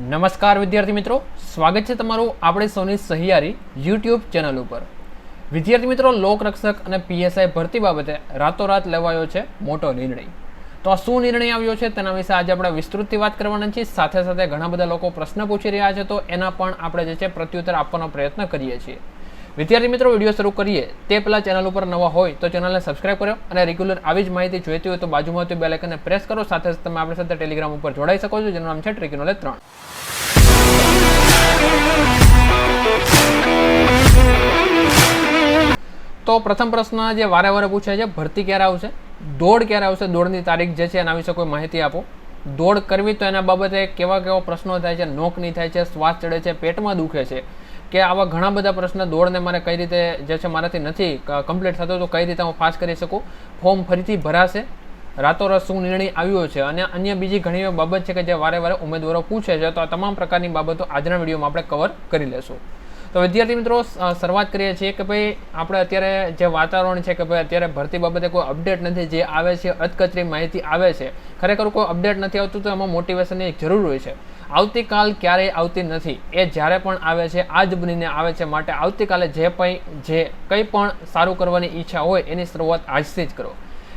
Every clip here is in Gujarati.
નમસ્કાર વિદ્યાર્થી મિત્રો. સ્વાગત છે તમારું આપણે સૌની સહિયારી યુટ્યુબ ચેનલ ઉપર. વિદ્યાર્થી મિત્રો, લોકરક્ષક અને પીએસઆઈ ભરતી બાબતે રાતોરાત લેવાયો છે મોટો નિર્ણય. તો આ શું નિર્ણય આવ્યો છે તેના વિશે આજે આપણે વિસ્તૃતથી વાત કરવાના છીએ. સાથે સાથે ઘણા બધા લોકો પ્રશ્ન પૂછી રહ્યા છે, તો એના પણ આપણે જે છે પ્રત્યુત્તર આપવાનો પ્રયત્ન કરીએ છીએ. વિદ્યાર્થી મિત્રો, વીડિયો શરૂ કરીએ. તે પહેલાં ચેનલ ઉપર નવા હોય તો ચેનલને સબસ્ક્રાઇબ કરો અને રેગ્યુલર આવી જ માહિતી જોઈતી હોય તો બાજુમાં આવતી બેલ પ્રેસ કરો. સાથે સાથે તમે આપણી સાથે ટેલિગ્રામ ઉપર જોડાઈ શકો છો. જેનું નામ છે ટ્રિકી ત્રણ. તો પ્રથમ પ્રશ્ન જે વારે વારે પૂછાય છે, ભરતી ક્યારે આવશે? દોડ ક્યારે આવશે? દોડની તારીખ જે છે એના વિશે કોઈ માહિતી આપો. દોડ કરવી તો એના બાબતે કેવા કેવા પ્રશ્નો થાય છે? નોકની થાય છે? શ્વાસ ચડે છે? પેટમાં દુખે છે? કે આવા ઘણા બધા પ્રશ્ન દોડને મારે કઈ રીતે જે છે મારાથી નથી કમ્પ્લીટ થતો, તો કઈ રીતે હું પાસ કરી શકું? ફોર્મ ફરીથી ભરાશે. રાતોરાત શું નિર્ણય આવ્યો છે? અને અન્ય બીજી ઘણી બાબત છે કે જે વારે વારે ઉમેદવારો પૂછે છે, તો આ તમામ પ્રકારની બાબતો આજના વિડીયોમાં આપણે કવર કરી લેશું. તો વિદ્યાર્થી મિત્રો શરૂઆત કરીએ છીએ કે ભાઈ, આપણે અત્યારે જે વાતાવરણ છે કે ભાઈ, અત્યારે ભરતી બાબતે કોઈ અપડેટ નથી, જે આવે છે, અધકચરી માહિતી આવે છે. ખરેખર કોઈ અપડેટ નથી આવતું, તો એમાં મોટિવેશનની જરૂર હોય છે. આવતીકાલ ક્યારેય આવતી નથી. એ જ્યારે પણ આવે છે, આજ બનીને આવે છે માટે આવતીકાલે જે કંઈ જે કંઈ પણ સારું કરવાની ઈચ્છા હોય એની શરૂઆત આજથી જ કરો.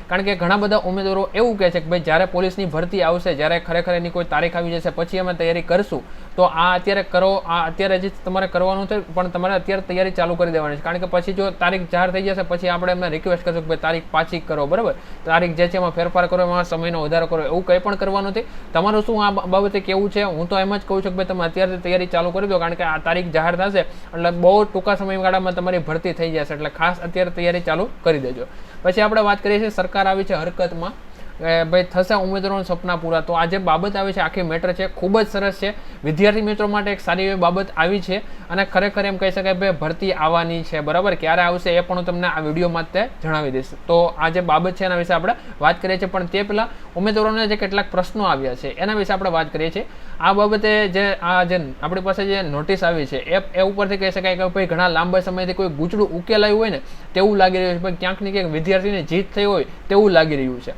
કારણ કે ઘણા બધા ઉમેદવારો એવું કહે છે કે ભાઈ જ્યારે પોલીસની ભરતી આવશે, જ્યારે ખરેખર એની કોઈ તારીખ આવી જશે, પછી અમે તૈયારી કરશું, તો આ અત્યારે કરો, આ અત્યારે જે તમારે કરવાનું છે, પણ તમારે અત્યારે તૈયારી ચાલુ કરી દેવાની છે. કારણ કે પછી જો તારીખ જાહેર થઈ જશે, પછી આપણે એમને રિક્વેસ્ટ કરશું કે ભાઈ તારીખ પાછી કરો, બરાબર? તારીખ જે છે એમાં ફેરફાર કરો, એમાં સમયનો વધારો કરો, એવું કંઈ પણ કરવાનું નથી. તમારું શું આ બાબતે કેવું છે? હું તો એમ જ કહું છું કે ભાઈ તમે અત્યારથી તૈયારી ચાલુ કરી દો, કારણ કે આ તારીખ જાહેર થશે, એટલે બહુ ટૂંકા સમયગાળામાં તમારી ભરતી થઈ જશે, એટલે ખાસ અત્યારે તૈયારી ચાલુ કરી દેજો. પછી આપણે વાત કરીએ છીએ સરકાર આવી છે હરકતમાં. ભાઈ થશે ઉમેદવારોના સપના પૂરા. તો આ જે બાબત આવે છે, આખી મેટર છે, ખૂબ જ સરસ છે. વિદ્યાર્થી મિત્રો માટે એક સારી એવી બાબત આવી છે અને ખરેખર એમ કહી શકાય ભાઈ ભરતી આવવાની છે. બરાબર? ક્યારે આવશે એ પણ હું તમને આ વિડીયોમાં તે જણાવી દઈશ. તો આ જે બાબત છે એના વિશે આપણે વાત કરીએ છીએ. પણ તે પહેલાં ઉમેદવારોને જે કેટલાક પ્રશ્નો આવ્યા છે, એના વિશે આપણે વાત કરીએ છીએ. આ બાબતે જે આ જે આપણી પાસે જે નોટિસ આવી છે, એ એ ઉપરથી કહી શકાય કે ભાઈ ઘણા લાંબા સમયથી કોઈ ગૂંચડું ઉકેલાયું હોય ને, તેવું લાગી રહ્યું છે. ભાઈ ક્યાંક ને ક્યાંક વિદ્યાર્થીને જીત થઈ હોય તેવું લાગી રહ્યું છે.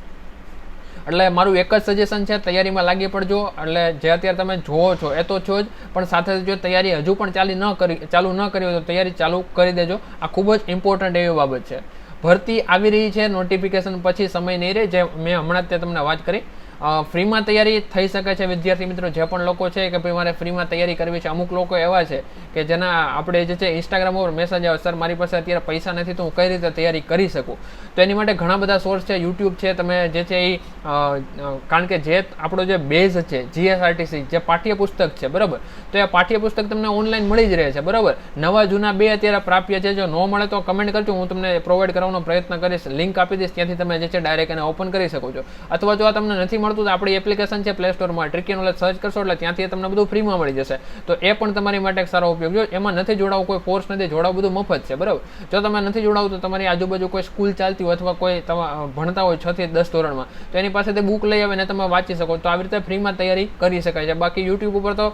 એટલે મારું એક જ સજેશન છે, તૈયારીમાં લાગી પડજો. એટલે જે અત્યારે તમે જોવો છો, એ તો છો જ, પણ સાથે જો તૈયારી હજુ પણ ચાલી ન કરી, ચાલુ ન કરી હોય તો તૈયારી ચાલુ કરી દેજો. આ ખૂબ જ ઇમ્પોર્ટન્ટ એવી બાબત છે. ભરતી આવી રહી છે નોટિફિકેશન પછી સમય નહીં રહે, જે મેં હમણાં જ તે તમને વાત કરી. ફ્રીમાં તૈયારી થઈ શકે છે વિદ્યાર્થી મિત્રો, જે પણ લોકો છે કે ભાઈ મારે ફ્રીમાં તૈયારી કરવી છે, અમુક લોકો એવા છે કે જેના આપણે જે છે ઇન્સ્ટાગ્રામ ઉપર મેસેજ આવે, સર, મારી પાસે અત્યારે પૈસા નથી, તો હું કઈ રીતે તૈયારી કરી શકું? તો એની માટે ઘણા બધા સોર્સ છે યુટ્યુબ છે, તમે જે છે એ કારણ કે જે આપણો જે બેઝ છે જીએસઆરટીસી જે પાઠ્યપુસ્તક છે, બરાબર? તો એ પાઠ્યપુસ્તક તમને ઓનલાઈન મળી જ રહે છે, બરાબર? નવા જૂના બે અત્યારે પ્રાપ્ય છે, જો ન મળે તો કમેન્ટ કરજો, હું તમને પ્રોવાઈડ કરવાનો પ્રયત્ન કરીશ લિંક આપી દઈશ, ત્યાંથી તમે જે છે ડાયરેક્ટ એને ઓપન કરી શકો છો. અથવા જો આ તમને નથી મળતું તો આપણી એપ્લિકેશન છે પ્લે સ્ટોરમાં ટ્રિકી નોલેજ સર્ચ કરશો એટલે ત્યાંથી તમને બધું ફ્રીમાં મળી જશે. તો એ પણ તમારી માટે એક સારો ઉપયોગ. જો એમાં નથી જોડાવું, કોઈ ફોર્સ નથી, જોડાવું, બધું મફત છે, બરાબર? જો તમે નથી જોડાવું, તો તમારી આજુબાજુ કોઈ સ્કૂલ ચાલતી હોય અથવા કોઈ તમે ભણતા હોય છ થી દસ ધોરણમાં, તો એની પાસે તે બુક લઈ આવે ને તમે વાંચી શકો. તો આવી રીતે ફ્રીમાં તૈયારી કરી શકાય છે. બાકી યુટ્યુબ ઉપર તો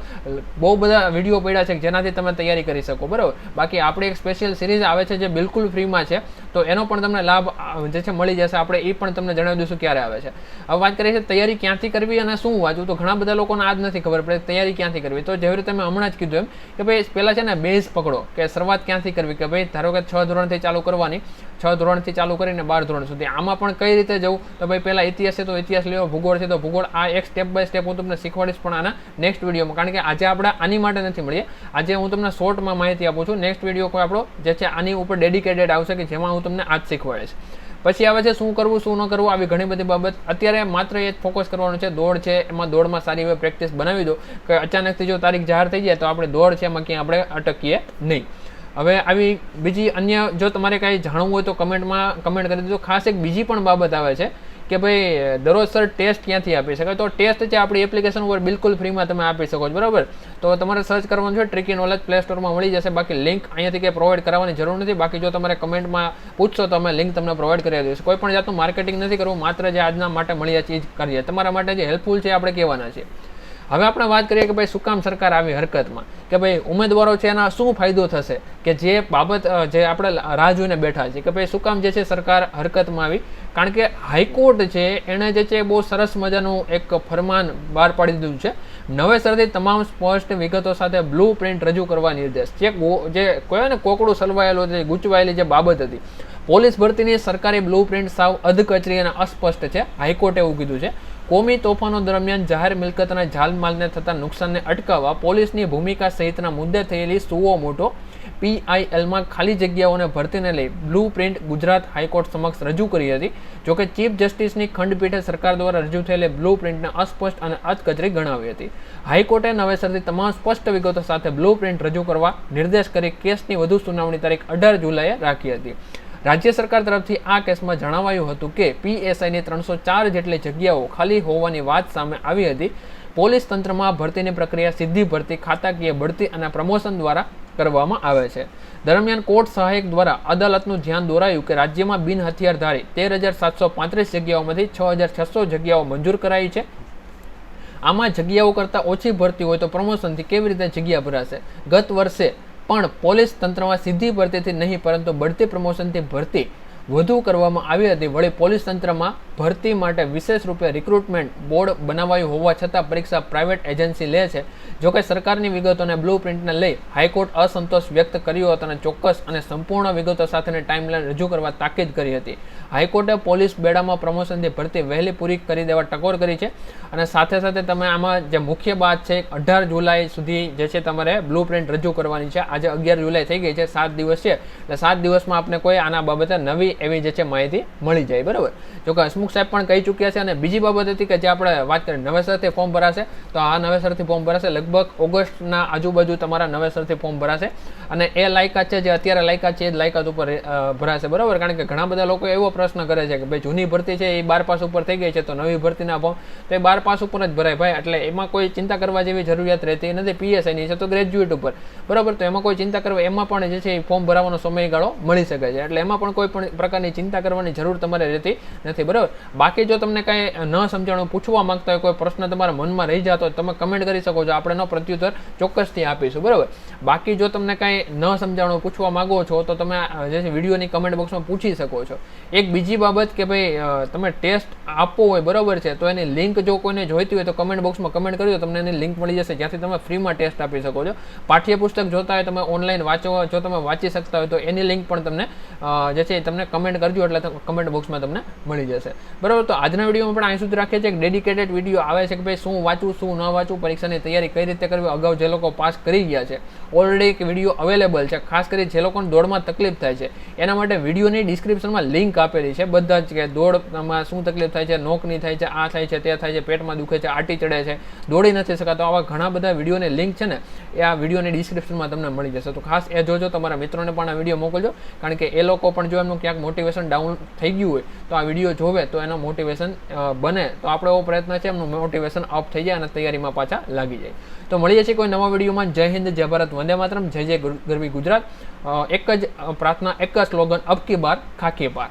બહુ બધા વીડિયો પડ્યા છે જેનાથી તમે તૈયારી કરી શકો, બરાબર? બાકી આપણે એક સ્પેશિયલ સિરીઝ આવે છે જે બિલકુલ ફ્રીમાં છે. તો એનો પણ તમને લાભ જે છે મળી જશે. આપણે એ પણ તમને જણાવી દઈશું ક્યારે આવે છે. હવે વાત કરીએ છીએ તૈયારી ક્યાંથી કરવી અને શું વાંચવું? તો ઘણા બધા લોકોને આ જ નથી ખબર પડે તૈયારી ક્યાંથી કરવી? તો જેવી રીતે મેં હમણાં જ કીધું એમ કે ભાઈ, પહેલાં છે ને બેઝ પકડો કે શરૂઆત ક્યાંથી કરવી? કે ભાઈ, ધારો કે છ ધોરણથી ચાલુ કરવાની. છ ધોરણથી ચાલુ કરીને બાર ધોરણ સુધી. આમાં પણ કઈ રીતે જવું? તો ભાઈ પહેલાં ઇતિહાસ છે તો ઇતિહાસ લેવો, ભૂગોળ છે તો ભૂગોળ. આ એક સ્ટેપ બાય સ્ટેપ હું તમને શીખવાડીશ પણ આના નેક્સ્ટ વિડીયોમાં કારણ કે આજે આપણે આની માટે નથી મળીએ. આજે હું તમને શોર્ટમાં માહિતી આપું છું. નેક્સ્ટ વીડિયો કોઈ આપણો જે છે આની ઉપર ડેડિકેટેડ આવશે કે જેમાં હું તમને આજ શીખવાડીશ. પછી આવે છે શું કરવું, શું ન કરવું, આવી ઘણી બધી બાબત. અત્યારે માત્ર એ જ ફોકસ કરવાનું છે. દોડ છે, એમાં દોડમાં સારી એવી પ્રેક્ટિસ બનાવી દો કે અચાનકથી જો તારીખ જાહેર થઈ જાય તો આપણે દોડ છે એમાં ક્યાંય આપણે અટકીએ નહીં. હવે આવી બીજી અન્ય જો તમારે કાંઈ જાણવું હોય તો કમેન્ટમાં, કમેન્ટ કરી દેજો. ખાસ એક બીજી પણ બાબત આવે છે કે ભાઈ, દરરોજ સર ટેસ્ટ ક્યાંથી આપી શકાય? તો ટેસ્ટ છે આપણી એપ્લિકેશન ઉપર બિલકુલ ફ્રીમાં તમે આપી શકો છો, બરાબર? તો તમારે સર્ચ કરવાનું છે ટ્રીકી નોલેજ પ્લે સ્ટોરમાં મળી જશે. બાકી લિંક અહીંયાથી કંઈ પ્રોવાઈડ કરવાની જરૂર નથી. બાકી જો તમારે કમેન્ટમાં પૂછશો તો અમે લિંક તમને પ્રોવાઈડ કરી દઈશું. કોઈ પણ જાતનું માર્કેટિંગ નથી કરવું. માત્ર જે આજના માટે મળી ચીજ કરીએ. તમારા માટે જે હેલ્પફુલ છે આપણે કહેવાના છે હવે આપણે વાત કરીએ કે ભાઈ શું કામ સરકાર આવી હરકતમાં? કે ભાઈ ઉમેદવારો છે એના શું ફાયદો થશે? કે જે બાબત જે આપણે રાહ જોઈને બેઠા છીએ કે ભાઈ શું કામ જે છે સરકાર હરકતમાં આવી? કારણ કે હાઈકોર્ટ છે, એણે જે છે બહુ સરસ મજાનું એક ફરમાન બહાર પાડી દીધું છે. નવેસરથી તમામ સ્પષ્ટ વિગતો સાથે બ્લુ પ્રિન્ટ રજૂ કરવા નિર્દેશ. જે જે કહેવાય ને કોકડું સલવાયેલું છે ગૂંચવાયેલી જે બાબત હતી. પોલીસ ભરતીની સરકારી બ્લુ પ્રિન્ટ સાવ અધકચરી અને અસ્પષ્ટ છે. હાઈકોર્ટે એવું કીધું છે. કોમી તોફાનો દરમિયાન જાહેર મિલકતના જાલમાલને થતા નુકસાનને અટકાવવા પોલીસની ભૂમિકા સહિતના મુદ્દે થયેલી સુઓ મોટો પીઆઈએલમાં ખાલી જગ્યાઓને ભરતીને લઈ બ્લુ પ્રિન્ટ ગુજરાત હાઈકોર્ટ સમક્ષ રજૂ કરી હતી. જોકે ચીફ જસ્ટિસની ખંડપીઠે સરકાર દ્વારા રજૂ થયેલી બ્લુ પ્રિન્ટને અસ્પષ્ટ અને અધકચરી ગણાવી હતી. હાઈકોર્ટે નવેસરથી તમામ સ્પષ્ટ વિગતો સાથે બ્લુ પ્રિન્ટ રજૂ કરવા નિર્દેશ કરી કેસની વધુ સુનાવણી તારીખ અઢાર જુલાઈએ રાખી હતી. રાજ્ય સરકાર તરફથી આ કેસમાં જણાવાયું હતું કે પીએસઆઈની ત્રણસો ચાર જેટલી જગ્યાઓ ખાલી હોવાની વાત સામે આવી હતી. પોલીસ તંત્રમાં ભરતીની પ્રક્રિયા સીધી ભરતી, ખાતાકીય બઢતી અને પ્રમોશન દ્વારા કરવામાં આવે છે. દરમિયાન કોર્ટ સહાયક દ્વારા અદાલતનું ધ્યાન દોરાયું કે રાજ્યમાં બિન હથિયારધારી તેર હજાર સાતસો પાંત્રીસ જગ્યાઓમાંથી છ હજાર છસો જગ્યાઓ મંજૂર કરાઈ છે. આમાં જગ્યાઓ કરતાં ઓછી ભરતી હોય તો પ્રમોશનથી કેવી રીતે જગ્યા ભરાશે? ગત વર્ષે પણ પોલીસ તંત્રમાં સીધી ભરતીથી નહીં, પરંતુ બઢતી પ્રમોશનથી ભરતી વધુ કરવામાં આવી હતી. વળી પોલીસ તંત્રમાં ભરતી માટે વિશેષ રૂપે રિક્રુટમેન્ટ બોર્ડ બનાવાયું હોવા છતાં પરીક્ષા પ્રાઇવેટ એજન્સી લે છે. જોકે સરકારની વિગતોને બ્લુ પ્રિન્ટને લઈ હાઈકોર્ટ અસંતોષ વ્યક્ત કર્યો હતો અને ચોક્કસ અને સંપૂર્ણ વિગતો સાથેની ટાઈમલાઈન રજૂ કરવા તાકીદ કરી હતી. હાઈકોર્ટે પોલીસ બેડામાં પ્રમોશનથી ભરતી વહેલી પૂરી કરી દેવા ટકોર કરી છે અને સાથે સાથે તમે આમાં જે મુખ્ય વાત છે અઢાર જુલાઈ સુધી જે છે તમારે બ્લુ પ્રિન્ટ રજૂ કરવાની છે. આજે અગિયાર જુલાઈ થઈ ગઈ છે, સાત દિવસ છે. એટલે સાત દિવસમાં આપને કોઈ આના બાબતે નવી એવી જે છે માહિતી મળી જાય, બરાબર? જો કે હસમુખ સાહેબ પણ કહી ચૂક્યા છે અને બીજી બાબત હતી કે જે આપણે વાત કરીએ, નવેસરથી ફોર્મ ભરાશે, તો આ નવેસરથી ફોર્મ ભરાશે. લગભગ ઓગસ્ટના આજુબાજુ તમારા નવેસરથી ફોર્મ ભરાશે. અને એ લાયકાત છે જે અત્યારે લાયકાત છે, એ જ લાયકાત ઉપર ભરાશે. બરાબર? કારણ કે ઘણા બધા લોકો એવો પ્રશ્ન કરે છે કે ભાઈ જૂની ભરતી છે એ બાર પાસ ઉપર થઈ ગઈ છે, તો નવી ભરતીના ફોર્મ તો એ બાર પાસ ઉપર જ ભરાય. ભાઈ, એટલે એમાં કોઈ ચિંતા કરવા જેવી જરૂરિયાત રહેતી નથી. પીએસઆઈની છે તો ગ્રેજ્યુએટ ઉપર. બરાબર? તો એમાં કોઈ ચિંતા કરવા, એમાં પણ જે છે એ ફોર્મ ભરાવાનો સમયગાળો મળી શકે છે. એટલે એમાં પણ કોઈ પણ પ્રકારની ચિંતા કરવાની જરૂર તમારે રહેતી નથી. બરાબર? બાકી જો તમને કાંઈ ન સમજાણું, પૂછવા માંગતા હોય, કોઈ પ્રશ્ન તમારા મનમાં રહી જતો હોય, તમે કમેન્ટ કરી શકો છો. આપણે એનો પ્રત્યુત્તર ચોક્કસથી આપીશું, બરાબર? બાકી જો તમને કાંઈ ન સમજાણું, પૂછવા માંગો છો, તો તમે જે છે વિડીયોની કમેન્ટ બોક્સમાં પૂછી શકો છો. એક બીજી બાબત કે ભાઈ તમે ટેસ્ટ આપવો હોય, બરાબર છે, તો એની લિંક જો કોઈને જોઈતી હોય, તો કમેન્ટ બોક્સમાં કમેન્ટ કરી દો, તમને એની લિંક મળી જશે, જ્યાંથી તમે ફ્રીમાં ટેસ્ટ આપી શકો છો. પાઠ્યપુસ્તક જોતા હોય, તમે ઓનલાઈન વાંચો જો તમે વાંચી શકતા હોય, તો એની લિંક પણ તમને જે છે તમને કમેન્ટ કરજો, એટલે કમેન્ટ બોક્સમાં તમને મળી જશે. બરાબર? તો આજના વિડીયોમાં પણ અહીં સુધી રાખીએ છીએ. એક ડેડિકેટેડ વીડિયો આવે છે કે ભાઈ શું વાંચવું, શું ન વાંચવું, પરીક્ષાની તૈયારી કઈ રીતે કરવી, અગાઉ જે લોકો પાસ કરી ગયા છે ઓલરેડી એક વીડિયો અવેલેબલ છે. ખાસ કરી જે લોકોને દોડમાં તકલીફ થાય છે, એના માટે વિડીયોની ડિસ્ક્રિપ્શનમાં લિંક આપેલી છે. બધા જ કે દોડમાં શું તકલીફ થાય છે, નોકની થાય છે, આ થાય છે, તે થાય છે, પેટમાં દુખે છે, આટી ચડે છે, દોડી નથી શકાતો. આવા ઘણા બધા વિડીયોની લિંક છે ને, એ આ વિડીયોની ડિસ્ક્રિપ્શનમાં તમને મળી જશે. તો ખાસ એ જોજો, તમારા મિત્રોને પણ આ વીડિયો મોકલજો. કારણ કે એ લોકો પણ જો એમનું ક્યાંક મોટિવેશન ડાઉન થઈ ગયું હોય, તો આ વીડિયો જોવે તો એનો મોટિવેશન બને. તો આપણો એવો પ્રયત્ન છે, એમનું મોટિવેશન અપ થઈ જાય અને તૈયારીમાં પાછા લાગી જાય. તો મળીએ છીએ કોઈ નવા વિડીયોમાં. જય હિન્દ, જય ભારત, વંદે માતરમ. જય જય ગરવી ગુજરાત. એક જ પ્રાર્થના, એક જ સ્લોગન અબકી બાર ખાકી બાર.